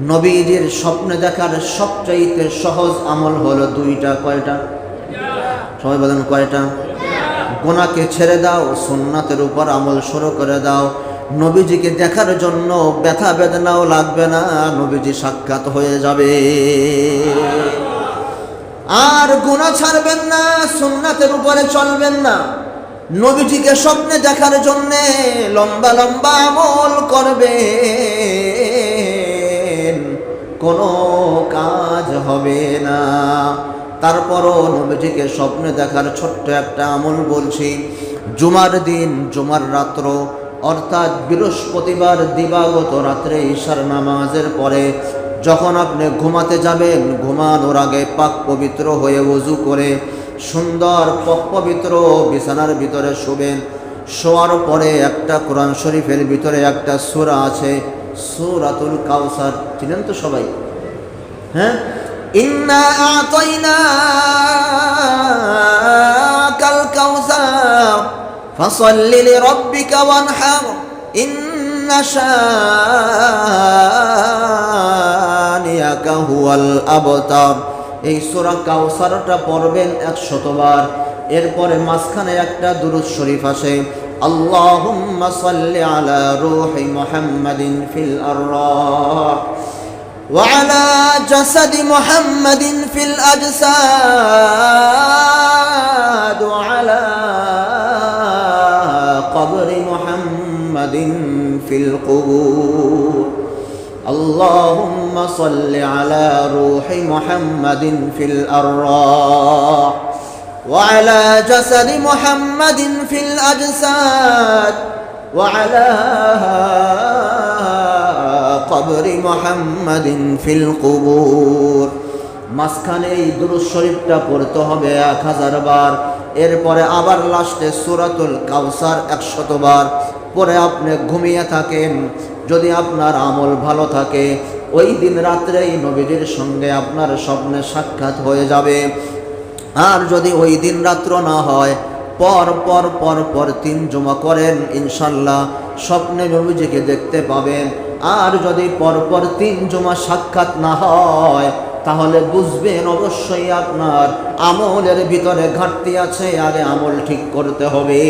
নবীজির স্বপ্নে দেখার সবচাইতে সহজ আমল হলো দুইটা, কয়টা? সবাই বলেন কয়টা? গোনাকে ছেড়ে দাও, সুন্নাতের উপর আমল শুরু করে দাও। নবীজিকে দেখার জন্য ব্যথা বেদনাও লাগবে না, নবীজি সাক্ষাৎ হয়ে যাবে। আর গোনা ছাড়বেন না, সুন্নাতের উপরে চলবেন না। নবীজিকে স্বপ্নে দেখার জন্যে লম্বা লম্বা আমল করবেন। কোনো কাজ হবে না। তারপরও নবীজিকে স্বপ্নে দেখার ছোট্ট একটা আমল বলছি, জুমার দিন, জুমার রাত্র, অর্থাৎ বৃহস্পতিবার দিবাগত রাত্রে ঈশার নামাজের পরে যখন আপনি ঘুমাতে যাবেন, ঘুমানোর আগে পাক পবিত্র হয়ে উজু করে সুন্দর পক পবিত্র বিছানার ভিতরে শুবেন। শোয়ার পরে একটা কোরআন শরীফের ভিতরে একটা সূরা আছে, সূরাতুল কাউসার চিনেন তো সবাই? হ্যাঁ? ইন্না এই সূরা কাউসারটা পড়বেন একশতবার। এরপরে মাঝখানে একটা দুরুদ শরীফ আসে, আল্লাহুম্মা সাল্লি আলা রূহি মুহাম্মাদিন ফিল وعلى جسد محمد في الأجساد وعلى قبر محمد في القبور. اللهم صل على روح محمد في الأرواح وعلى جسد محمد في الأجساد وعلى কবরি মোহাম্মদিন ফিল কুবুর। মাঝখানে এই দুরুজ শরীফটা পড়তে হবে এক হাজার বার। এরপরে আবার লাস্টে সুরাতুল কাউসার একশতবার পরে আপনি ঘুমিয়ে থাকেন, যদি আপনার আমল ভালো থাকে, ওই দিন রাত্রে এই নবীজির সঙ্গে আপনার স্বপ্নে সাক্ষাৎ হয়ে যাবে। আর যদি ওই দিন রাত্র না হয়, পর পর পর পর তিন জমা করেন, ইনশাল্লাহ স্বপ্নে নবীজিকে দেখতে পাবেন। আর যদি পরপর পর তিন জমা সাক্ষাৎ না হয়, তাহলে বুঝবেন অবশ্যই আপনার আমলের ভিতরে ঘাটতি আছে আরে আমল ঠিক করতে হবে।